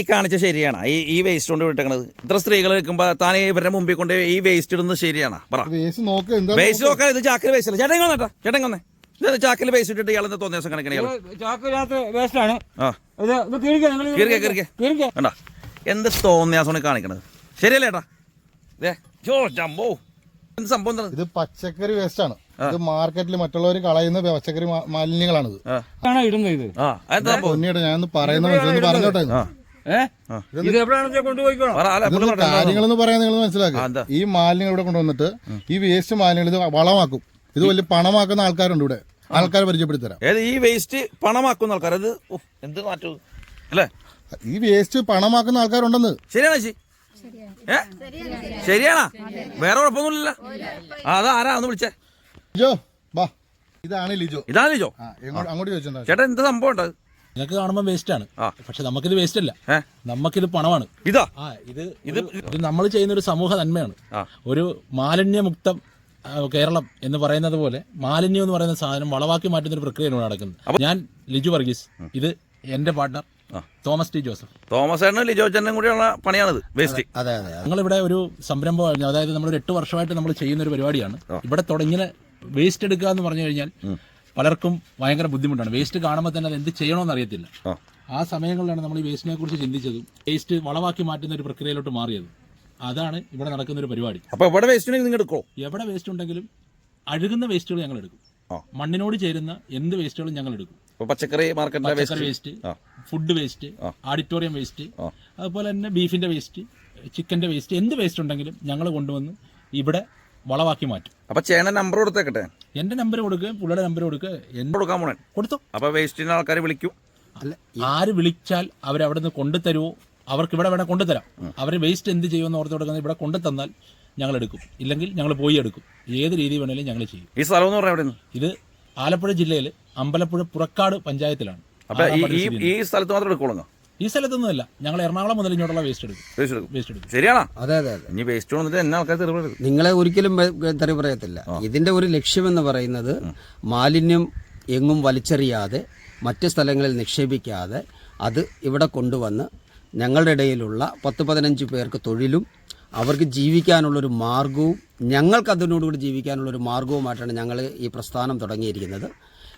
ഈ കാണിച്ച ശരിയാണ്. ഈ ഈ വേസ്റ്റ് കൊണ്ട് വിട്ടേക്കണത്. ഇത്ര സ്ത്രീകൾ നിൽക്കുമ്പോൾ താൻ ഇവരുടെ മുമ്പിൽ കൊണ്ട് ഈ വേസ്റ്റ് ഇടുന്നത് ശരിയാണ്. പറ. വേസ്റ്റ് നോക്ക് എന്താ വേസ്റ്റ് നോക്കാൻ ഇത് ചാക്കിൽ വേസ്റ്റ് അല്ല. ചേട്ടൻ വന്നേട്ടാ. ചേട്ടൻ വന്നേ. ഇത് ചാക്കിൽ വേസ്റ്റ് ഇട്ടിട്ട് ഇയാളെന്താ തോന്നിയ ദിവസം ഇയാൾ വേണ്ട എന്ത് തോന്നിയാസമാണ് കാണിക്കണത്. ശരിയല്ലേ ഏട്ടാ? ദേ ജോ ജമ്പോ എന്ത് സംഭവം ഇത് പച്ചക്കറി വേസ്റ്റ് ആണ്. ഇത് മാർക്കറ്റിൽ മറ്റുള്ളവർ കളയുന്ന പച്ചക്കറി മാലിന്യങ്ങളാണ് ഇത്? പൊന്നിയുടെ ഞാൻ പറയുന്ന പറഞ്ഞോട്ടെ? കാര്യങ്ങളെന്ന് പറയാൻ നിങ്ങൾ? മനസ്സിലാക്കുക ഈ മാലിന്യങ്ങൾ ഇവിടെ കൊണ്ടുവന്നിട്ട് ഈ വേസ്റ്റ് മാലിന്യങ്ങൾ ഇത് വളമാക്കും. ഇത് വലിയ പണമാക്കുന്ന ആൾക്കാരുണ്ട് ഇവിടെ. ആൾക്കാരെ പരിചയപ്പെടുത്തരാം. ഏത് ഈ വേസ്റ്റ് പണമാക്കുന്ന ആൾക്കാർ അത് എന്ത് മാറ്റം? അല്ലേ? ഈ വേസ്റ്റ് പണമാക്കുന്ന ആൾക്കാരുണ്ടെന്ന്. ശരിയാണ് ചേച്ചി? ഏ? ശരിയാണാ? വേറെ കുഴപ്പമൊന്നുമില്ല അതാ ആരാ? ഒന്ന് വിളിച്ചേ. ലിജോ ബാ ഇതാണ് ലിജോ. ഇതാണ് ലിജോ? അങ്ങോട്ട് ചോദിച്ചോ ചേട്ടാ എന്ത് സംഭവം ഉണ്ട്? നിങ്ങൾക്ക് കാണുമ്പോൾ വേസ്റ്റ് ആണ്. പക്ഷെ നമുക്കിത് വേസ്റ്റ് അല്ല. നമുക്കിത് പണമാണ്. ഇതാ? ആ ഇത് ഇത് നമ്മൾ ചെയ്യുന്ന ഒരു സമൂഹ നന്മയാണ്. ഒരു മാലിന്യമുക്തം കേരളം എന്ന് പറയുന്നത് പോലെ മാലിന്യം എന്ന് പറയുന്ന സാധനം വളവാക്കി മാറ്റുന്ന ഒരു പ്രക്രിയയാണ് നടക്കുന്നത്. ഞാൻ ലിജു വർഗീസ് ഇത് എന്റെ partner Thomas T Joseph. Thomas ചേട്ടനും ലിജോ ചേട്ടനും കൂടിയുള്ള പണിയാണിത് വേസ്റ്റ് അതെ അതെ ഞങ്ങളിവിടെ ഒരു സംരംഭം അതായത് നമ്മൾ എട്ട് വർഷമായിട്ട് നമ്മൾ ചെയ്യുന്ന ഒരു പരിപാടിയാണ്. ഇവിടെ തുടങ്ങിയ വേസ്റ്റ് എടുക്കുക എന്ന് പറഞ്ഞു കഴിഞ്ഞാൽ പലർക്കും ഭയങ്കര ബുദ്ധിമുട്ടാണ് വേസ്റ്റ് കാണുമ്പോൾ തന്നെ അത് എന്ത് ചെയ്യണമെന്ന് അറിയത്തില്ല ആ. സമയങ്ങളിലാണ് നമ്മൾ ഈ വേസ്റ്റിനെ കുറിച്ച് ചിന്തിച്ചതും വേസ്റ്റ് വളവാക്കി മാറ്റുന്ന ഒരു പ്രക്രിയയിലോട്ട് മാറിയത് അതാണ് ഇവിടെ നടക്കുന്ന ഒരു പരിപാടി അപ്പൊ എവിടെ വേസ്റ്റ് നിങ്ങൾ എടുക്കോ എവിടെ വേസ്റ്റ് ഉണ്ടെങ്കിലും അഴുകുന്ന വേസ്റ്റുകൾ ഞങ്ങൾ എടുക്കും. മണ്ണിനോട് ചേരുന്ന എന്ത് വേസ്റ്റുകളും ഞങ്ങൾ എടുക്കും പച്ചക്കറി മാർക്കറ്റിലെ waste. Food waste. Auditorium waste. അതുപോലെ തന്നെ ബീഫിന്റെ വേസ്റ്റ് ചിക്കന്റെ വേസ്റ്റ് എന്ത് വേസ്റ്റ് ഉണ്ടെങ്കിലും ഞങ്ങൾ കൊണ്ടുവന്ന് ഇവിടെ വളവാക്കി മാറ്റും. അപ്പൊ ചേട്ടൻ നമ്പർ കൊടുത്തേക്കട്ടെ. എന്റെ നമ്പർ കൊടുക്കുക പുള്ളിയുടെ നമ്പർ കൊടുക്കുക എന്റെ കൊടുക്കാൻ പോണേ. കൊടുത്തു. അപ്പൊ വേസ്റ്റിന് ആൾക്കാർ വിളിക്കും. അല്ല ആര് വിളിച്ചാൽ അവരവിടെ നിന്ന് കൊണ്ടുതരുമോ അവർക്ക് ഇവിടെ വേണേൽ കൊണ്ടുതരാം. അവർ വേസ്റ്റ് എന്ത് ചെയ്യുമെന്ന് ഓർത്ത് കൊടുക്കുന്നത് ഇവിടെ കൊണ്ടുതന്നാൽ ഞങ്ങൾ എടുക്കും. ഇല്ലെങ്കിൽ ഞങ്ങൾ പോയി എടുക്കും. ഏത് രീതി വേണേലും ഞങ്ങൾ ചെയ്യും. ഈ സ്ഥലം എന്ന് പറഞ്ഞാൽ ഇത് ആലപ്പുഴ ജില്ലയിൽ അമ്പലപ്പുഴ പുറക്കാട് പഞ്ചായത്തിലാണ്. അപ്പൊ ഈ ഈ ഈ സ്ഥലത്ത് മാത്രം എടുക്കോളുങ്ങ ഈ സ്ഥലത്തൊന്നുമല്ല. ഞങ്ങൾ എറണാകുളം മുതൽ ഇങ്ങോട്ടുള്ള വേസ്റ്റ് എടുക്കും. വേസ്റ്റ് എടുക്കും. വേസ്റ്റ് എടുക്കും. ശരിയാണോ? അതെ അതെ അതെ. ഇനി വേസ്റ്റ് വന്നിട്ട് എന്നെ ആൾക്കാർ തെറി തെറിവരുത് നിങ്ങളെ ഒരിക്കലും വ- തെറി പറയത്തില്ല. ഇതിന്റെ ഒരു ലക്ഷ്യമെന്ന് പറയുന്നത് മാലിന്യം എങ്ങും വലിച്ചെറിയാതെ മറ്റ് സ്ഥലങ്ങളിൽ നിക്ഷേപിക്കാതെ അത് ഇവിടെ കൊണ്ടുവന്ന് ഞങ്ങളുടെ ഇടയിലുള്ള പത്ത് പതിനഞ്ച് പേർക്ക് തൊഴിലും അവർക്ക് ജീവിക്കാനുള്ളൊരു മാർഗവും ഞങ്ങൾക്ക് അതിനോടുകൂടി ജീവിക്കാനുള്ളൊരു മാർഗവുമായിട്ടാണ് ഞങ്ങൾ ഈ പ്രസ്ഥാനം തുടങ്ങിയിരിക്കുന്നത്.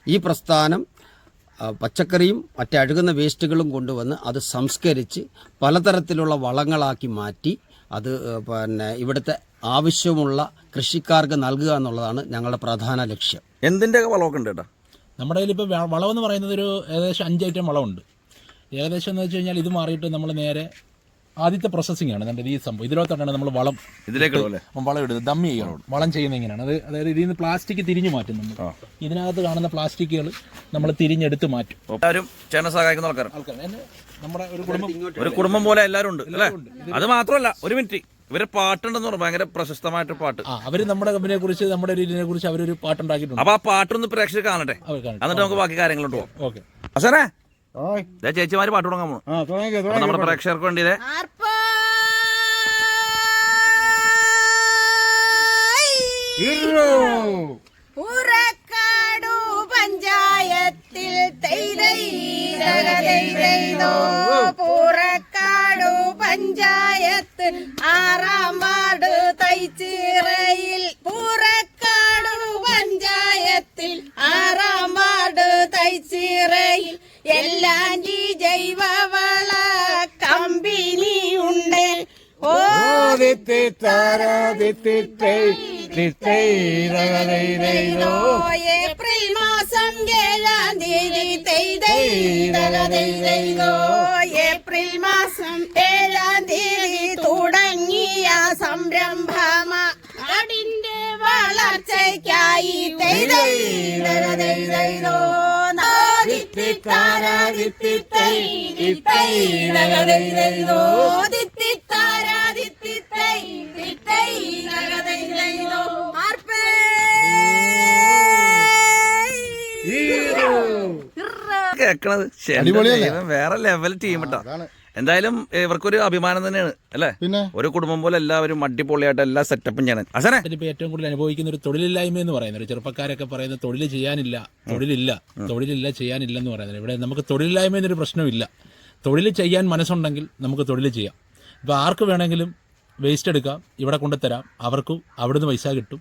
ഈ പ്രസ്ഥാനം പച്ചക്കറിയും മറ്റ് അഴുകുന്ന വേസ്റ്റുകളും കൊണ്ടുവന്ന് അത് സംസ്കരിച്ച് പലതരത്തിലുള്ള വളങ്ങളാക്കി മാറ്റി അത് പിന്നെ ഇവിടുത്തെ ആവശ്യമുള്ള കൃഷിക്കാർക്ക് നൽകുക എന്നുള്ളതാണ് ഞങ്ങളുടെ പ്രധാന ലക്ഷ്യം. എന്തിന്റെ ഒക്കെ വളമൊക്കെ ഉണ്ട് കേട്ടോ നമ്മുടെ കയ്യിൽ ഇപ്പോൾ വളമെന്ന് എന്ന് പറയുന്നത് ഒരു ഏകദേശം അഞ്ച് ഐറ്റം വളമുണ്ട് ഏകദേശം എന്ന് വെച്ച് കഴിഞ്ഞാൽ ഇത് മാറിയിട്ട് നമ്മൾ നേരെ ആദ്യത്തെ പ്രോസസ്സിംഗ് ആണ്. നമ്മുടെ ഈ സംഭവം. ഇതിലോട്ടാണ് നമ്മൾ വളം ഇതിലേക്ക് വളം ഇടുന്നത്. ദമ്മി ചെയ്യണം വളം ചെയ്യുന്നത് എങ്ങനെയാണ് അത് അതായത് ഇതിൽ നിന്ന് പ്ലാസ്റ്റിക് തിരിഞ്ഞു മാറ്റും നമ്മൾ ഇതിനകത്ത് കാണുന്ന പ്ലാസ്റ്റിക്കുകൾ നമ്മൾ തിരിഞ്ഞെടുത്ത് മാറ്റും. എല്ലാവരും ചേട്ടനെ സഹായിക്കുന്ന ആൾക്കാർ നമ്മുടെ ഒരു കുടുംബം. ഒരു കുടുംബം പോലെ എല്ലാവരും ഉണ്ട് അല്ലേ? അത് മാത്രമല്ല ഒരു മിനിറ്റ്. ഇവരെ പാട്ടുണ്ടെന്ന് പറഞ്ഞു. ഭയങ്കര പ്രശസ്തമായിട്ട് പാട്ട്. അവർ അവർ നമ്മുടെ കമ്പനിയെ കുറിച്ച് നമ്മുടെ ഒരു ഇതിനെ കുറിച്ച് അവരൊരു പാട്ടുണ്ടാക്കിയിട്ടുണ്ട്. അപ്പൊ ആ പാട്ടൊന്ന് പ്രേക്ഷകർ കാണട്ടെ. എന്നിട്ട് നമുക്ക് ബാക്കി കാര്യങ്ങളുണ്ട് പോകാം ഓക്കെ. ദേ ചേച്ചിമാര് പാട്ട് തുടങ്ങാൻ തുടങ്ങിക്കോ നമ്മുടെ പ്രേക്ഷകർക്ക് വേണ്ടി ഉറക്കാടു പുറക്കാടു പഞ്ചായത്തിൽ പുറക്കാടു പഞ്ചായത്ത് ആറാം വാർഡ് തൈച്ചിറയിൽ ചെയ്തോ ഏപ്രിൽ മാസം ഏഴാം തീയതി ചെയ്തോ ഏപ്രിൽ മാസം ഏഴാം തീയതി തുടങ്ങിയ സംരംഭമ നാടിന്റെ വളർച്ചയ്ക്കായി ചെയ്തോ കേക്കണത്. വേറെ ലെവൽ ടീം കേട്ടോ എന്തായാലും ഇവർക്കൊരു അഭിമാനം തന്നെയാണ് അല്ലേ? പിന്നെ? ഒരു കുടുംബം പോലെ എല്ലാവരും അടിപൊളിയായിട്ട് എല്ലാ സെറ്റപ്പും ചെയ്യണം. അസനെ? ഇപ്പോൾ ഏറ്റവും കൂടുതൽ അനുഭവിക്കുന്ന ഒരു തൊഴിലില്ലായ്മ എന്ന് പറയുന്നത് ഒരു ചെറുപ്പക്കാരൊക്കെ പറയുന്നത് തൊഴിൽ ചെയ്യാനില്ല തൊഴിലില്ല തൊഴിലില്ല ചെയ്യാനില്ല എന്ന് പറയുന്നത്. ഇവിടെ നമുക്ക് തൊഴിലില്ലായ്മ എന്നൊരു പ്രശ്നമില്ല. തൊഴിൽ ചെയ്യാൻ മനസ്സുണ്ടെങ്കിൽ നമുക്ക് തൊഴിൽ ചെയ്യാം. ഇപ്പോൾ ആർക്ക് വേണമെങ്കിലും വേസ്റ്റ് എടുക്കാം ഇവിടെ കൊണ്ടുതരാം അവർക്കും അവിടുന്ന് പൈസ കിട്ടും.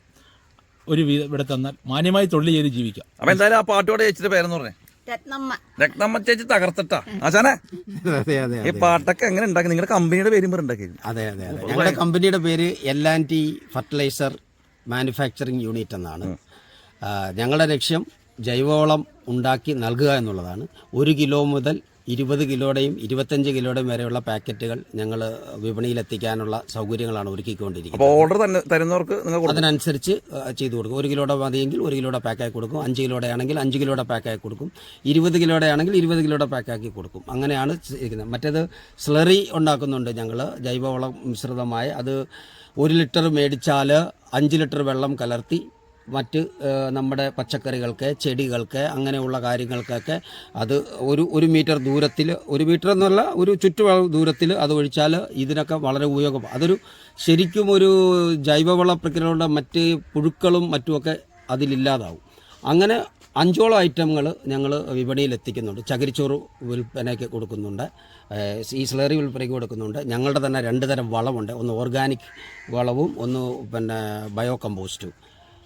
ഒരു ഇവിടെ തന്നാൽ മാന്യമായി തൊഴിൽ ചെയ്ത് ജീവിക്കാം. അപ്പോൾ എന്തായാലും ആ പാട്ടോടെ ചേച്ചിയുടെ പേരെന്ന് പറഞ്ഞേ? രത്നമ്മ. ചേച്ചി തകർത്തിട്ടാ. ആശാനെ ഈ പാട്ടൊക്കെ എങ്ങനെ ഉണ്ടാക്കി? നിങ്ങളുടെ കമ്പനിയുടെ പേരും ഉണ്ടാക്കി അതെ അതെ അതെ. ഞങ്ങളുടെ കമ്പനിയുടെ പേര് L and T fertiliser manufacturing unit എന്നാണ്. ഞങ്ങളുടെ ലക്ഷ്യം ജൈവവളം ഉണ്ടാക്കി നൽകുക എന്നുള്ളതാണ്. ഒരു കിലോ മുതൽ ഇരുപത് കിലോയുടെയും ഇരുപത്തഞ്ച് കിലോയുടെയും വരെയുള്ള പാക്കറ്റുകൾ ഞങ്ങൾ വിപണിയിൽ എത്തിക്കാനുള്ള സൗകര്യങ്ങളാണ് ഒരുക്കിക്കൊണ്ടിരിക്കുന്നത്. ഓർഡർ തന്നെ തരുന്നവർക്ക് അതിനനുസരിച്ച് ചെയ്തു കൊടുക്കും. ഒരു കിലോയുടെ മതിയെങ്കിൽ ഒരു കിലോയുടെ പാക്കാക്കി കൊടുക്കും. അഞ്ച് കിലോയുടെ ആണെങ്കിൽ അഞ്ച് കിലോയുടെ പാക്കാക്കി കൊടുക്കും. ഇരുപത് കിലോയുടെ ആണെങ്കിൽ ഇരുപത് കിലോയുടെ പാക്കാക്കി കൊടുക്കും. അങ്ങനെയാണ് ചെയ്യുന്നത് മറ്റേത് സ്ലറി ഉണ്ടാക്കുന്നുണ്ട് ഞങ്ങൾ. ജൈവവളം മിശ്രിതമായ. അത് ഒരു ലിറ്റർ മേടിച്ചാൽ അഞ്ച് ലിറ്റർ വെള്ളം കലർത്തി മറ്റ് നമ്മുടെ പച്ചക്കറികൾക്ക് ചെടികൾക്ക് അങ്ങനെയുള്ള കാര്യങ്ങൾക്കൊക്കെ അത് ഒരു ഒരു മീറ്റർ ദൂരത്തിൽ ഒരു മീറ്റർ എന്നല്ല ഒരു ചുറ്റുവളവ് ദൂരത്തിൽ അത് ഒഴിച്ചാൽ ഇതിനൊക്കെ വളരെ ഉപയോഗം. അതൊരു ശരിക്കും ഒരു ജൈവവള പ്രക്രിയകളുടെ മറ്റ് പുഴുക്കളും മറ്റുമൊക്കെ അതിലില്ലാതാവും അങ്ങനെ അഞ്ചോളം ഐറ്റങ്ങൾ ഞങ്ങൾ വിപണിയിൽ എത്തിക്കുന്നുണ്ട്. ചകിരിച്ചോറ് വിൽപ്പനയ്ക്ക് കൊടുക്കുന്നുണ്ട്. ഈ സ്ലറി വിൽപ്പനയ്ക്ക് കൊടുക്കുന്നുണ്ട്. ഞങ്ങളുടെ തന്നെ രണ്ട് തരം വളമുണ്ട്. ഒന്ന് ഓർഗാനിക് വളവും ഒന്ന് പിന്നെ ബയോ കമ്പോസ്റ്റും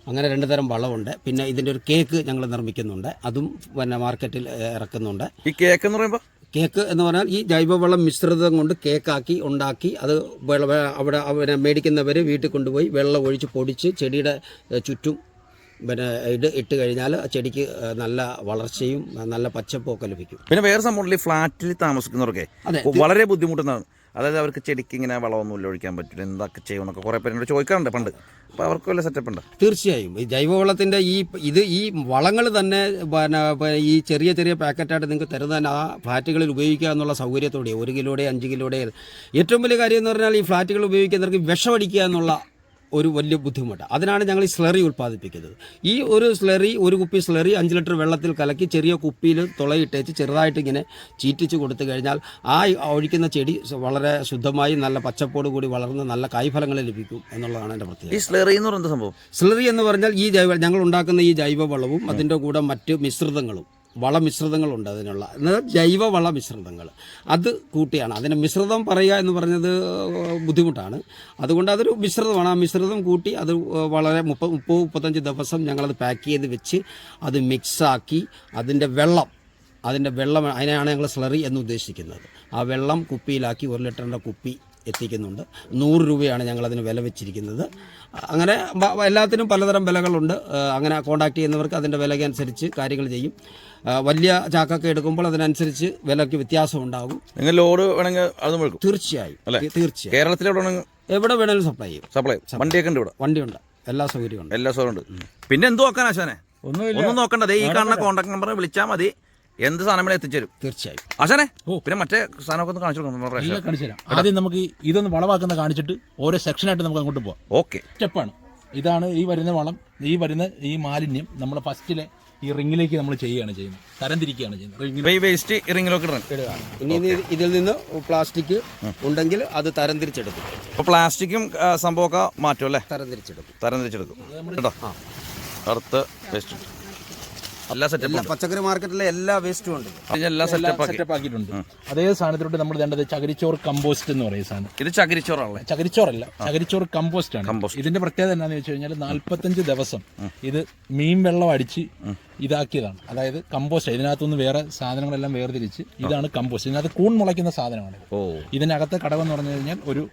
അങ്ങനെ രണ്ട് തരം വളമുണ്ട് പിന്നെ ഇതിന്റെ ഒരു കേക്ക് ഞങ്ങൾ നിർമ്മിക്കുന്നുണ്ട്. അതും പിന്നെ മാർക്കറ്റിൽ ഇറക്കുന്നുണ്ട്. ഈ കേക്ക് എന്ന് പറയുമ്പോൾ കേക്ക് എന്ന് പറഞ്ഞാൽ ഈ ജൈവവളം മിശ്രിതം കൊണ്ട് കേക്കാക്കി ഉണ്ടാക്കി അത് അവിടെ അവരെ മേടിക്കുന്നവർ വീട്ടിൽ കൊണ്ടുപോയി വെള്ളം ഒഴിച്ച് പൊടിച്ച് ചെടിയുടെ ചുറ്റും പിന്നെ ഇത് ഇട്ട് കഴിഞ്ഞാൽ ചെടിക്ക് നല്ല വളർച്ചയും നല്ല പച്ചപ്പൊക്കെ ഒക്കെ ലഭിക്കും. പിന്നെ വേറെ സംഭവം ഫ്ളാറ്റിൽ ഫ്ലാറ്റിൽ താമസിക്കുന്നവർക്ക്. അതെ. വളരെ ബുദ്ധിമുട്ടുന്നതാണ്. അതായത് അവർക്ക് ചെടിക്ക് ഇങ്ങനെ വളമൊന്നും ഒഴിക്കാൻ പറ്റില്ല എന്തൊക്കെ ചെയ്യുമെന്നൊക്കെ കുറെ പേരോട് ചോദിക്കാറുണ്ട് പണ്ട്. അപ്പൊ അവർക്ക് വല്ല സെറ്റപ്പ് ഉണ്ട്? തീർച്ചയായും. ഈ ജൈവവളത്തിന്റെ ഈ ഇത് ഈ വളങ്ങൾ തന്നെ പിന്നെ ഈ ചെറിയ ചെറിയ പാക്കറ്റായിട്ട് നിങ്ങൾക്ക് തരുന്ന ആ ഫ്ലാറ്റുകളിൽ ഉപയോഗിക്കുക എന്നുള്ള സൗകര്യത്തോടെ ഒരു കിലോയുടെ അഞ്ച് കിലോയുടെ ഏറ്റവും വലിയ കാര്യം എന്ന് പറഞ്ഞാൽ ഈ ഫ്ലാറ്റുകൾ ഉപയോഗിക്കുന്നവർക്ക് വിഷമടിക്കുക എന്നുള്ള ഒരു വലിയ ബുദ്ധിമുട്ട്. അതിനാണ് ഞങ്ങൾ ഈ സ്ലറി ഉൽപ്പാദിപ്പിക്കുന്നത്. ഈ ഒരു സ്ലറി ഒരു കുപ്പി സ്ലറി അഞ്ച് ലിറ്റർ വെള്ളത്തിൽ കലക്കി ചെറിയ കുപ്പിയിൽ തുളയിട്ടേച്ച് ചെറുതായിട്ട് ഇങ്ങനെ ചീറ്റിച്ച് കൊടുത്തു കഴിഞ്ഞാൽ ആ ഒഴിക്കുന്ന ചെടി വളരെ ശുദ്ധമായി നല്ല പച്ചപ്പോട് കൂടി വളർന്ന് നല്ല കായ്ഫലങ്ങൾ ലഭിക്കും എന്നുള്ളതാണ് എന്റെ പ്രത്യേകത. ഈ സ്ലറി എന്ന് പറയുന്നത് സംഭവം? സ്ലറി എന്ന് പറഞ്ഞാൽ ഈ ജൈവ ഞങ്ങൾ ഉണ്ടാക്കുന്ന ഈ ജൈവവളവും അതിന്റെ കൂടെ മറ്റ് മിശ്രിതങ്ങളും. വളമിശ്രിതങ്ങളുണ്ട് അതിനുള്ള. ജൈവ വളമിശ്രിതങ്ങൾ. അത് കൂട്ടിയാണ്. അതിന് മിശ്രിതം പറയുക എന്ന് പറഞ്ഞത് ബുദ്ധിമുട്ടാണ്. അതുകൊണ്ട് അതൊരു മിശ്രിതമാണ്. ആ മിശ്രിതം കൂട്ടി അത് വളരെ മുപ്പത് മുപ്പത് മുപ്പത്തഞ്ച് ദിവസം ഞങ്ങളത് പാക്ക് ചെയ്ത് വെച്ച് അത് മിക്സാക്കി അതിന്റെ വെള്ളം അതിന്റെ വെള്ളം അതിനെയാണ് ഞങ്ങൾ സ്ലറി എന്ന് ഉദ്ദേശിക്കുന്നത്. ആ വെള്ളം കുപ്പിയിലാക്കി ഒരു ലിറ്ററിന്റെ കുപ്പി എത്തിക്കുന്നുണ്ട്. നൂറ് രൂപയാണ് ഞങ്ങളതിന് വില വെച്ചിരിക്കുന്നത്. അങ്ങനെ എല്ലാത്തിനും പലതരം വിലകളുണ്ട്. അങ്ങനെ കോണ്ടാക്ട് ചെയ്യുന്നവർക്ക് അതിന്റെ വിലയ്ക്കനുസരിച്ച് കാര്യങ്ങൾ ചെയ്യും. വലിയ ചാക്കൊക്കെ എടുക്കുമ്പോൾ അതിനനുസരിച്ച് വിലയ്ക്ക് വ്യത്യാസം ഉണ്ടാകും നിങ്ങൾ ലോഡ് വേണമെങ്കിൽ അത് തീർച്ചയായും. അല്ലേ? തീർച്ചയായും. കേരളത്തിൽ എവിടെ വേണമെങ്കിലും സപ്ലൈ ചെയ്യും. സപ്ലൈ വണ്ടിയൊക്കെ ഉണ്ട് ഇവിടെ. വണ്ടിയുണ്ട്. എല്ലാ സൗകര്യവും ഉണ്ട്. എല്ലാ സൗകര്യവും ഉണ്ട്. പിന്നെ എന്ത് നോക്കാൻ ആശാനെ? ഒന്നും നോക്കണ്ട. ദേ ഈ കാണുന്ന കോണ്ടാക്ട് നമ്പർ വിളിച്ചാൽ മതി. എന്ത് സാധനം എത്തിച്ചേരും. തീർച്ചയായും. ആശാനെ പിന്നെ മറ്റേ സാധനമൊക്കെ ഒന്ന് കാണിച്ചു കൊടുക്കണം. കാണിച്ചു തരാം ആദ്യം നമുക്ക് ഇതൊന്ന് വളമാക്കുന്ന കാണിച്ചിട്ട് ഓരോ സെക്ഷനായിട്ട് നമുക്ക് അങ്ങോട്ട് പോവാം. ഓക്കെ. സ്റ്റെപ്പാണ്. ഇതാണ് ഈ വരുന്ന വളം ഈ വരുന്ന ഈ മാലിന്യം നമ്മൾ ഫസ്റ്റിലെ ഈ റിങ്ങിലേക്ക് നമ്മൾ ചെയ്യുകയാണ് ചെയ്യുന്നത്. തരംതിരിക്കുകയാണ് ചെയ്യുന്നത്. വേസ്റ്റ് ഇറിങ്ങിലൊക്കെ ഇടണം. ഇടുക ഇനി ഇത് ഇതിൽ നിന്ന് പ്ലാസ്റ്റിക് ഉണ്ടെങ്കിൽ അത് തരംതിരിച്ചെടുക്കും. അപ്പൊ പ്ലാസ്റ്റിക്കും സംഭവമൊക്കെ മാറ്റും അല്ലേ? തരംതിരിച്ചെടുക്കും. തരംതിരിച്ചെടുക്കും. കേട്ടോ. അടുത്ത് വേസ്റ്റ് എല്ലാ സെറ്റപ്പ് പച്ചക്കറി മാർക്കറ്റിലെ എല്ലാ വേസ്റ്റും ഉണ്ട്. എല്ലാ സെറ്റപ്പ് ആക്കി. സെറ്റപ്പ് ആക്കിയിട്ടുണ്ട്. അതേ സാധനത്തിലോട്ട് നമ്മൾ വേണ്ടത് ചകരിച്ചോർ കമ്പോസ്റ്റ് എന്ന് പറയുന്ന സാധനം. ഇത് ചകിരിച്ചോറാണല്ലേ? ചകിരിച്ചോറല്ല ചകരിച്ചോർ കമ്പോസ്റ്റ് ആണ്. ഇതിന്റെ പ്രത്യേകത എന്താണെന്ന് വെച്ച് കഴിഞ്ഞാൽ നാല്പത്തഞ്ച് ദിവസം ഇത് മീൻ വെള്ളം അടിച്ച് ഇതാക്കിയതാണ്. അതായത് കമ്പോസ്റ്റ് ഇതിനകത്തുനിന്ന് വേറെ സാധനങ്ങളെല്ലാം വേർതിരിച്ച് ഇതാണ് കമ്പോസ്റ്റ് ഇതിനകത്ത് കൂൺ മുളയ്ക്കുന്ന സാധനമാണ്. ഓ. ഇതിനകത്തെ കടവെന്ന് പറഞ്ഞു കഴിഞ്ഞാൽ ഒരു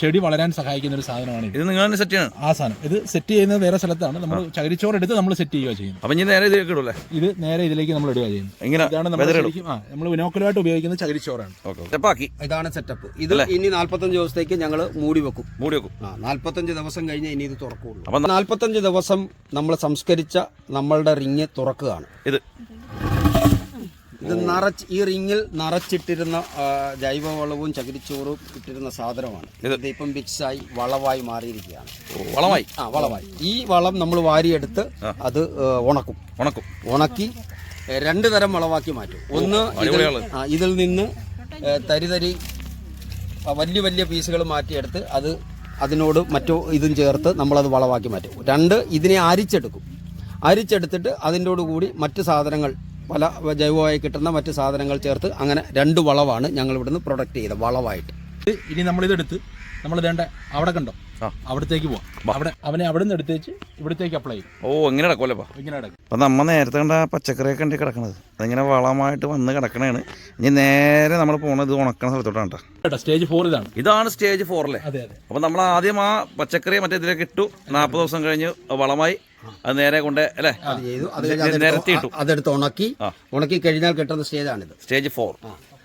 ചെടി വളരാൻ സഹായിക്കുന്ന ഒരു സാധനമാണ് ഇത്. നിങ്ങൾ തന്നെ സെറ്റ് ചെയ്യണം. ആ സാധനം. ഇത് സെറ്റ് ചെയ്യുന്നത് വേറെ സ്ഥലത്താണ്. നമ്മൾ ചകിരിച്ചോറ് എടുത്ത് നമ്മൾ സെറ്റ് ചെയ്യുക ചെയ്യുന്നത്. അപ്പൊ ഇനി നേരെ ഇതിലേക്ക് ഇടൂല്ലേ ഇത് നേരെ ഇതിലേക്ക് നമ്മൾ ഇടുക ചെയ്യുന്നത്. ഇങ്ങനെ ഇതാണ് നമ്മൾ വിനോക്കലായിട്ട് ശരിക്കും ആ നമ്മൾ വിനോക്കുലമായിട്ട് ഉപയോഗിക്കുന്ന ചകിരിച്ചോറാണ്. ഓക്കെ സ്റ്റെപ്പാക്കി ഇതാണ് സെറ്റപ്പ് ഇത് ഇനി നാല്പത്തഞ്ച് ദിവസത്തേക്ക് ഞങ്ങൾ മൂടി വെക്കും. മൂടി വെക്കും. ആ നാല്പത്തഞ്ച് ദിവസം കഴിഞ്ഞ് ഇനി ഇത് തുറക്കുള്ളൂ അപ്പം നാല്പത്തഞ്ച് ദിവസം നമ്മൾ സംസ്കരിച്ച നമ്മളുടെ റിങ് തുറക്കുകയാണ്. ഇത്. ഇത് നിറച്ച് ഈ റിങ്ങിൽ നിറച്ചിട്ടിരുന്ന ജൈവവളവും ചകിരിച്ചോറും ഇട്ടിരുന്ന സാധനമാണ്. ഇത് ഇപ്പം മിക്സായി വളവായി മാറിയിരിക്കുകയാണ്. വളമായി? ആ വളമായി. ഈ വളം നമ്മൾ വാരിയെടുത്ത് അത് ഉണക്കും. ഉണക്കും. ഉണക്കി രണ്ട് തരം വളവാക്കി മാറ്റും. ഒന്ന് ഇതിൽ നിന്ന് തരിതരി തരി തരി വലിയ വലിയ പീസുകൾ മാറ്റിയെടുത്ത് അത് അതിനോട് മറ്റോ ഇതും ചേർത്ത് നമ്മളത് വളവാക്കി മാറ്റും. രണ്ട് ഇതിനെ അരിച്ചെടുക്കും. അരിച്ചെടുത്തിട്ട് അതിന്റെ കൂടി മറ്റ് സാധനങ്ങൾ പല ജൈവമായി കിട്ടുന്ന മറ്റ് സാധനങ്ങൾ ചേർത്ത് അങ്ങനെ രണ്ട് വളവാണ് ഞങ്ങൾ ഇവിടുന്ന് പ്രൊഡക്റ്റ് ചെയ്തത് വളവായിട്ട്. ഇനി നമ്മളിതെടുത്ത് നമ്മൾ വേണ്ട അവിടെ കണ്ടോ? അവിടത്തേക്ക് പോവാം. അവിടെ അവനെ അവിടെ നിന്ന് എടുത്തേച്ച് ഇവിടത്തേക്ക് അപ്ലൈ ചെയ്യും. ഓ എങ്ങനെ കിടക്കുമല്ലോ ഇങ്ങനെ കിടക്കും അപ്പം നമ്മൾ നേരത്തെ കണ്ട ആ പച്ചക്കറിയൊക്കെ ഉണ്ട് കിടക്കണത്. അതിങ്ങനെ വളമായിട്ട് വന്ന് കിടക്കണേണ്. ഇനി നേരെ നമ്മൾ പോണത് ഉണക്കണ സ്ഥലത്തോട്ടാണ് കേട്ടോ സ്റ്റേജ് ഫോർ ഇതാണ്. ഇതാണ് സ്റ്റേജ് ഫോറല്ലേ അതെ അതെ. അപ്പം നമ്മൾ ആദ്യം ആ പച്ചക്കറി മറ്റേ ഇതിലേക്ക് ഇട്ടു. നാൽപ്പത് ദിവസം കഴിഞ്ഞ് വളമായി. അത് നേരെ കൊണ്ട് അല്ലേ? അത് ചെയ്തു. അത് അതെടുത്ത് ഉണക്കി. ഉണക്കി കഴിഞ്ഞാൽ കിട്ടുന്ന സ്റ്റേജാണിത്. Stage four.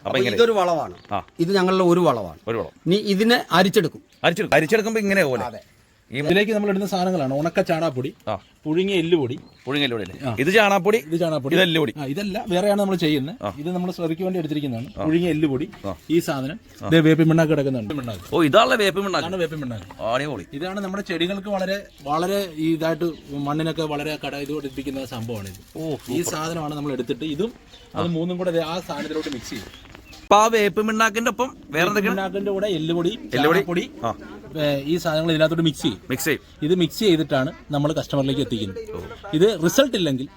അപ്പം ഇതൊരു വളവാണ്. ഇത് ഞങ്ങളുടെ ഒരു വളവാണ്. ഒരു വളം ഇനി ഇതിനെ അരിച്ചെടുക്കും. അരിച്ചെടുക്കും. അരിച്ചെടുക്കുമ്പോൾ ഇങ്ങനെ പോലെ. ഈ ഇതിലേക്ക് നമ്മൾ ഇടുന്ന സാധനങ്ങളാണ്. ഉണക്ക ചാണാപ്പൊടി ആ. പുഴുങ്ങിയ എല്ലുപൊടി. പുഴുങ്ങലൂടെ ഇത് ചാണാപ്പൊടി ഇത് ചാണാപ്പൊടി. ഇത് എല്ലുപൊടി. ആ ഇതല്ല വേറെയാണ് നമ്മൾ ചെയ്യുന്നത്. ഇത് നമ്മൾ സ്ലറിക്ക് വേണ്ടി എടുത്തിരിക്കുന്നതാണ്. പുഴുങ്ങിയ എല്ലുപൊടി ഈ സാധനം. ഇത് വേപ്പിൻ പിണ്ണാക്ക് കിടക്കുന്നുണ്ട്. പിണ്ണാക്ക്. ഓ ഇതാണല്ലേ വേപ്പ് മിണ്ടാക്കുന്നത് ഇതാണ് വേപ്പിൻ പിണ്ണാക്ക്. അടിപൊളി. ഇതാണ് നമ്മുടെ ചെടികൾക്ക് വളരെ വളരെ ഇതായിട്ട് മണ്ണിനൊക്കെ വളരെ കട ഇത് കൊടുപ്പിക്കുന്ന സംഭവമാണ് ഇത്. ഈ സാധനമാണ് നമ്മൾ എടുത്തിട്ട് ഇതും അത് മൂന്നും കൂടെ ദേ ആ സാധനത്തിലോട്ട് മിക്സ് ചെയ്യും. അപ്പൊ ആ വേപ്പ് മിണ്ണാക്കിന്റെ ഒപ്പം വേറെ എന്തൊക്കെയാണ്? കൂടെ എല്ലുപൊടി എല്ലുപൊടി? പൊടി ഈ സാധനങ്ങൾ ഇതിനകത്തോട്ട് മിക്സ് ചെയ്യും. മിക്സ് ചെയ്യും. ഇത് മിക്സ് ചെയ്തിട്ടാണ് നമ്മൾ കസ്റ്റമറിലേക്ക് എത്തിക്കുന്നത്. ഇത് റിസൾട്ട് ഇല്ലെങ്കിൽ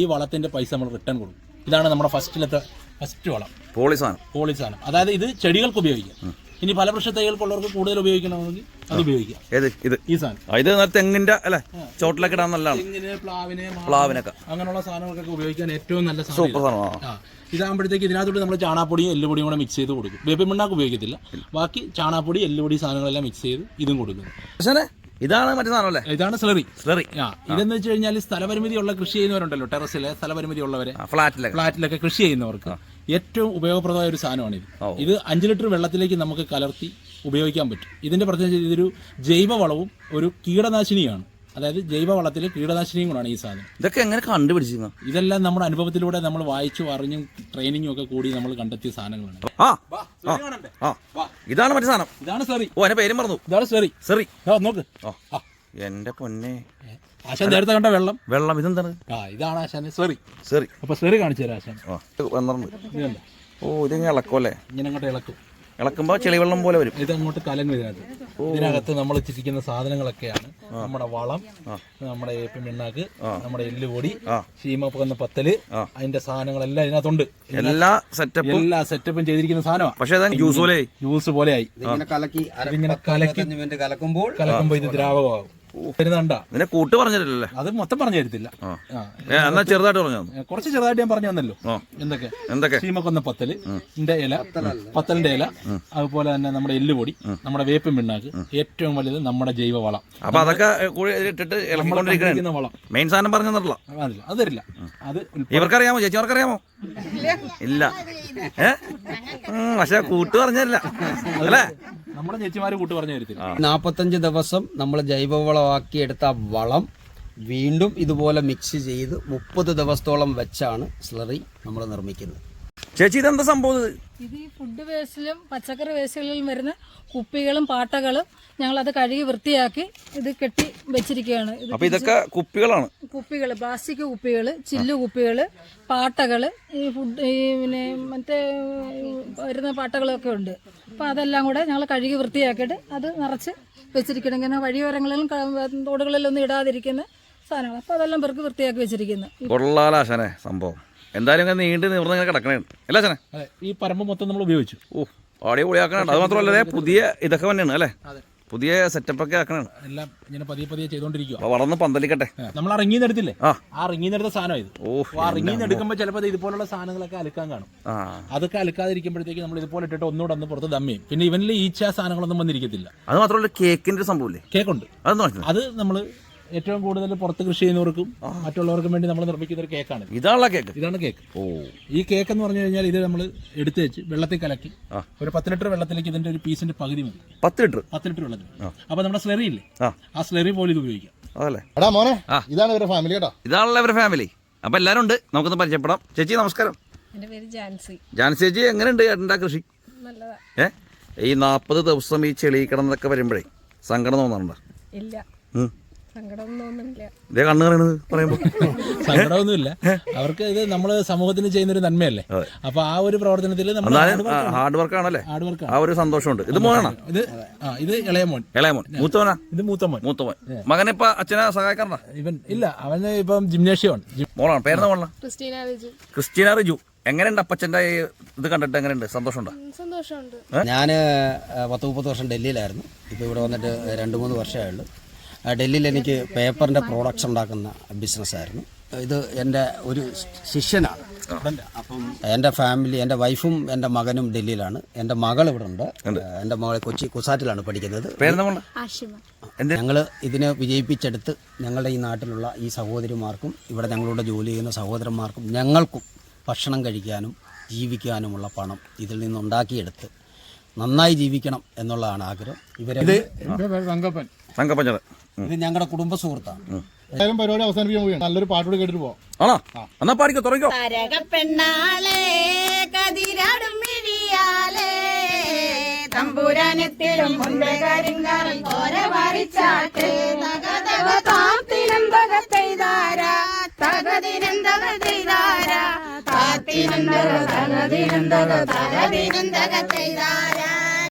ഈ വളത്തിന്റെ പൈസ നമ്മൾ റിട്ടേൺ കൊടുക്കും. ഇതാണ് നമ്മുടെ ഫസ്റ്റിലത്തെ ഫസ്റ്റ് വളം. പോളിസാണ് പോളിസാണ് അതായത് ഇത് ചെടികൾക്ക് ഉപയോഗിക്കാം. ഇനി പല വൃക്ഷ തൈകൾക്കുള്ളവർക്ക് കൂടുതൽ ഉപയോഗിക്കണമെങ്കിൽ അത് ഉപയോഗിക്കാം. ഏത്? ഇത്? ഈ സാധനം. ഇത് തെങ്ങിന്റെ അല്ലെ? ചോട്ടിലൊക്കെ ഇടാൻ നല്ലതാണ്. പ്ലാവിനെ പ്ലാവിനൊക്കെ. അങ്ങനെയുള്ള സാധനങ്ങൾക്കൊക്കെ ഉപയോഗിക്കാൻ ഏറ്റവും നല്ല സാധനം സൂപ്പർ സാധനമാണ്? ഇതാകുമ്പോഴത്തേക്ക് ഇതിനകത്തോട്ട് നമ്മൾ ചാണാപ്പൊടിയും എല്ലുപൊടിയും കൂടെ മിക്സ് ചെയ്ത് കൊടുക്കും. വേപ്പിൻ പിണ്ണാക്ക് ഉപയോഗിക്കത്തില്ല. ബാക്കി ചാണാപ്പൊടി എല്ലുപൊടി സാധനങ്ങളെല്ലാം മിക്സ് ചെയ്ത് ഇതും കൊടുക്കുന്നു പക്ഷേ ഇതാണ് മറ്റേ സാധനമല്ലേ ഇതാണ് സ്ലറി സ്ലറി ആ ഇതെന്ന് വെച്ച് കഴിഞ്ഞാൽ സ്ഥലപരിമിതിയുള്ള കൃഷി ചെയ്യുന്നവരുണ്ടല്ലോ ടെറസിലെ സ്ഥലപരിമിതി ഉള്ളവരെ ഫ്ലാറ്റിലൊക്കെ. ഫ്ലാറ്റിലൊക്കെ കൃഷി ചെയ്യുന്നവർക്ക് ഏറ്റവും ഉപയോഗപ്രദമായ ഒരു സാധനമാണിത്. ഇത് ഇത് അഞ്ച് ലിറ്റർ വെള്ളത്തിലേക്ക് നമുക്ക് കലർത്തി ഉപയോഗിക്കാൻ പറ്റും. ഇതിന്റെ പ്രത്യേകിച്ച് ഇതൊരു ജൈവവളവും ഒരു കീടനാശിനിയാണ്. അതായത് ജൈവവളത്തിൽ കീടനാശിനിയും കൂടാണ് ഈ സാധനം. ഇതൊക്കെ എങ്ങനെ കണ്ടുപിടിച്ചിരുന്നു? ഇതെല്ലാം നമ്മുടെ അനുഭവത്തിലൂടെ നമ്മൾ വായിച്ചു അറിഞ്ഞും ട്രെയിനിങ്ങും ഒക്കെ കൂടി നമ്മൾ കണ്ടെത്തിയ സാധനങ്ങളാണ്. ആ ആ ഇതാണ് മറ്റേ സാധനം. ഇതാണ് സെറി. ഓ എന്റെ പേരും മറന്നു. ഇതാണ് സെറി. സെറി. ആ നോക്ക്. എന്റെ പൊന്നെ. ആശാൻ നേരത്തെ കണ്ട വെള്ളം. വെള്ളം ഇതെന്താണ്? ആ ഇതാണ് ആശാൻ സെറി. സെറി. അപ്പൊ സെറി കാണിച്ചു തരാം ആശാൻ. ആ ഇത് വന്നിട്ടുണ്ട്. ഇതുണ്ട്. ഓ ഇതിങ്ങനെ ഇളക്കുമല്ലേ ഇങ്ങനെ അങ്ങോട്ട് ഇളക്കും. ഇളക്കുമ്പോ ചെളിവെള്ളം പോലെ വരും. ഇത് അങ്ങോട്ട് കലങ്ങ് ഇതിനകത്ത് ഇതിനകത്ത് നമ്മൾ ചിരിക്കുന്ന സാധനങ്ങളൊക്കെയാണ്. നമ്മുടെ വളം നമ്മുടെ ഏപ്പം പിണ്ണാക്ക് നമ്മുടെ എല്ലുപൊടി ശീമപ്പുന്ന പത്തൽ അതിന്റെ സാധനങ്ങളെല്ലാം ഇതിനകത്തുണ്ട്. എല്ലാ സെറ്റപ്പും എല്ലാ സെറ്റപ്പും ചെയ്തിരിക്കുന്ന സാധനമാണ് പക്ഷേ ജ്യൂസ് പോലെ ജ്യൂസ് പോലെ ആയി. ഇതിങ്ങനെ കലക്കി ഇതിങ്ങനെ കലക്കി- കലക്കുമ്പോൾ കലക്കുമ്പോ ഇത് ദ്രാവകമാകും. ഇതിനെ കൂട്ട് പറഞ്ഞില്ലല്ലേ അത് മൊത്തം പറഞ്ഞു തരത്തില്ല. എന്നാ ചെറുതായിട്ട് പറഞ്ഞു തന്നു? കുറച്ച് ചെറുതായിട്ട് ഞാൻ പറഞ്ഞു തന്നല്ലോ. എന്തൊക്കെ? എന്തൊക്കെ? ചീമക്കൊന്ന പത്തൽ ഇല പത്തലിന്റെ ഇല അതുപോലെ തന്നെ നമ്മുടെ എല്ലുപൊടി നമ്മുടെ വേപ്പും പിണ്ണാക്ക് ഏറ്റവും വലുത് നമ്മുടെ ജൈവ വളം അപ്പൊ അതൊക്കെ ഇട്ടിട്ട് വളം. മെയിൻ സാധനം പറഞ്ഞു തന്നിട്ടില്ല. അത് തരില്ല. അത് ഇവർക്കറിയാമോ ചേച്ചി അവർക്കറിയാമോ? ഇല്ല. ഏ? പക്ഷെ കൂട്ട് പറഞ്ഞല്ല. അല്ലേ? നമ്മുടെ ചേച്ചിമാര് കൂട്ട് പറഞ്ഞു തരത്തില്ല. നാൽപ്പത്തഞ്ച് ദിവസം നമ്മൾ ജൈവവളമാക്കിയെടുത്ത വളം വീണ്ടും ഇതുപോലെ മിക്സ് ചെയ്ത് മുപ്പത് ദിവസത്തോളം വെച്ചാണ് സ്ലറി നമ്മൾ നിർമ്മിക്കുന്നത്. ചേച്ചി ഇതെന്താ സംഭവം ഇത്? ഈ ഫുഡ് വേസ്റ്റിലും പച്ചക്കറി വേസ്റ്റുകളിലും വരുന്ന കുപ്പികളും പാട്ടകളും ഞങ്ങൾ അത് കഴുകി വൃത്തിയാക്കി ഇത് കെട്ടി വെച്ചിരിക്കുകയാണ്. ഇത് അപ്പൊ ഇതൊക്കെ കുപ്പികളാണ്? കുപ്പികൾ പ്ലാസ്റ്റിക് കുപ്പികൾ ചില്ലു കുപ്പികൾ പാട്ടകൾ ഈ ഫുഡ് ഈ പിന്നെ മറ്റേ വരുന്ന പാട്ടകളൊക്കെ ഉണ്ട്. അപ്പം അതെല്ലാം കൂടെ ഞങ്ങൾ കഴുകി വൃത്തിയാക്കിയിട്ട് അത് നിറച്ച് വെച്ചിരിക്കണം ഇങ്ങനെ വഴിയോരങ്ങളിലും തോടുകളിലൊന്നും ഇടാതിരിക്കുന്ന സാധനങ്ങൾ അപ്പോൾ അതെല്ലാം പേർക്ക് വൃത്തിയാക്കി വെച്ചിരിക്കുന്നു. കൊള്ളാലാശനെ സംഭവം. എന്തായാലും ഇങ്ങനെ നീണ്ട് നിവർന്ന് ഇങ്ങനെ കിടക്കണേ അല്ലേ അതെ ഈ പറമ്പ് മൊത്തം നമ്മൾ ഉപയോഗിച്ചു. ഓ ആടിയ പൊളിയാക്കണുണ്ട് അത് മാത്രമല്ല പുതിയ ഇതൊക്കെ തന്നെയാണ് അല്ലേ? പുതിയ സെറ്റപ്പ് ഒക്കെ ആക്കണാണ്. എല്ലാം ഇങ്ങനെ പതിയെ പതിയെ ചെയ്തോണ്ടിരിക്കും വളർന്ന് പന്തലിക്കട്ടെ. നമ്മൾ ഇറങ്ങി എടുത്തില്ലേ? ആ. ഇറങ്ങി എടുത്ത സാധനം ഇത്. ഓ റിങ്ങിന്ന് എടുക്കുമ്പോൾ ചിലപ്പോൾ ഇതുപോലുള്ള സാധനങ്ങളൊക്കെ അലക്കാൻ കാണും. അതൊക്കെ അലക്കാതിരിക്കുമ്പോഴത്തേക്ക് നമ്മൾ ഇതുപോലെ ഇട്ടിട്ട് ഒന്നുകൂടെ ഒന്ന് പുറത്ത് ദമ്മയും പിന്നെ ഇവനിൽ ഈച്ച സാധനങ്ങളൊന്നും വന്നിരിക്കത്തില്ല. അത് മാത്രമല്ല കേക്കിന്റെ ഒരു സംഭവമില്ലേ? കേക്കുണ്ട് അത് നമ്മൾ ഏറ്റവും കൂടുതൽ പുറത്ത് കൃഷി ചെയ്യുന്നവർക്കും മറ്റുള്ളവർക്കും വേണ്ടി നമ്മൾ നിർമ്മിക്കുന്ന ഒരു കേക്കാണ് ഇതാണ് ഇതാണല്ലോ കേക്ക്. ഇതാണ് കേക്ക്. ഓ. ഈ കേക്ക് എന്ന് പറഞ്ഞു കഴിഞ്ഞാൽ ഇത് നമ്മൾ എടുത്ത് വെച്ച് വെള്ളത്തിൽ കലക്കി ഒരു പത്ത് ലിറ്റർ വെള്ളത്തിലേക്ക് ഇതിന്റെ ഒരു പീസിന്റെ പകുതി മതി. പത്ത് ലിറ്റർ? പത്ത് ലിറ്റർ വെള്ളത്തിൽ. അപ്പൊ നമ്മുടെ സ്ലെറി ഇല്ലേ? ആ. സ്ലെറി പോലെ ഇത് ഉപയോഗിക്കാം. അതല്ലേ? എടാ മോനെ ഇതാണ് ഇവരുടെ ഫാമിലി കേട്ടോ. ഇതാണല്ലോ ഇവരുടെ ഫാമിലി അപ്പൊ എല്ലാരും ഉണ്ട്. നമുക്കൊന്ന് പരിചയപ്പെടാം. ചേച്ചി നമസ്കാരം. എന്റെ പേര് ജാൻസി. ജാൻസി ചേച്ചി എങ്ങനെയുണ്ട് ഏട്ടന്റെ കൃഷി? ഏ? ഈ നാൽപ്പത് ദിവസം ഈ ചെളി കിടന്നൊക്കെ വരുമ്പോഴേ സങ്കടം തോന്നാറുണ്ടോ? ഇല്ല. ഇതേ കണ്ണു പറയണത് പറയുമ്പോ. സങ്കടമൊന്നുമില്ല. അവർക്ക് ഇത് നമ്മൾ സമൂഹത്തിന് ചെയ്യുന്ന ഒരു നന്മയല്ലേ അപ്പൊ ആ ഒരു പ്രവർത്തനത്തിൽ നമ്മൾ ഹാർഡ് വർക്ക് ആണല്ലേ? ഹാർഡ് വർക്ക് ആ ഒരു സന്തോഷമുണ്ട്. ഇത് മോനാണ്? ഇത് ആ ഇത് ഇളയമോൻ ഇളയമോൻ ഇളയ മോൻ. മൂത്തവനാ? ഇത് മൂത്തമോൻ. മൂത്തമോൻ. മകനെ ഇപ്പൊ മകനിപ്പ അച്ഛനെ സഹായിക്കാറുണ്ടോ? ഇവൻ ഇല്ല അവന് ഇപ്പം ജിംനേഷ്യമാണ് മോളാണ്? പേരെന്താ മോളാ? ക്രിസ്റ്റീന റിജു. ക്രിസ്റ്റീന റിജു. എങ്ങനെയുണ്ട് അപ്പച്ചന്റെ ഇത് കണ്ടിട്ട് എങ്ങനെയുണ്ട്? സന്തോഷമുണ്ടോ? സന്തോഷമുണ്ട്. ഞാൻ പത്ത് മുപ്പത് വർഷം ഡൽഹിയിലായിരുന്നു. ഇപ്പോൾ ഇവിടെ വന്നിട്ട് രണ്ട് മൂന്ന് വർഷമായുള്ളൂ. ആ, ഡൽഹിയിൽ എനിക്ക് പേപ്പറിന്റെ പ്രോഡക്ട്സ് ഉണ്ടാക്കുന്ന ബിസിനസ്സായിരുന്നു ഇത് എന്റെ ഒരു ശിഷ്യനാണ്. അപ്പം എന്റെ ഫാമിലി എന്റെ വൈഫും എന്റെ മകനും ഡൽഹിയിലാണ്. എന്റെ മകൾ ഇവിടെ ഉണ്ട്. എന്റെ മകൾ കൊച്ചി കുസാറ്റിലാണ് പഠിക്കുന്നത്. ഞങ്ങൾ ഇതിനെ വിജയിപ്പിച്ചെടുത്ത് ഞങ്ങളുടെ ഈ നാട്ടിലുള്ള ഈ സഹോദരിമാർക്കും ഇവിടെ ഞങ്ങളുടെ ജോലി ചെയ്യുന്ന സഹോദരന്മാർക്കും ഞങ്ങൾക്കും ഭക്ഷണം കഴിക്കാനും ജീവിക്കാനുമുള്ള പണം ഇതിൽ നിന്നുണ്ടാക്കിയെടുത്ത് നന്നായി ജീവിക്കണം എന്നുള്ളതാണ് ആഗ്രഹം. ഇവരെ തങ്കപ്പൻ. തങ്കപ്പഞ്ചത് ഇത് ഞങ്ങളുടെ കുടുംബ സുഹൃത്താണ് പരിപാടി അവസാനിപ്പിക്കാൻ പോവുകയാണ്. നല്ലൊരു പാട്ടോട് കേട്ടിട്ട് പോവാം. ആണോ? എന്നാ പാടിക്കോ തുടങ്ങിക്കോ. കതിരാടും മിഴിയാലേ. മുൻപേ കരിങ്കാലം മറിച്ചാട്ട് തകതക താത്തിനം തകത്തെയ്താര തകത്തെയ്താര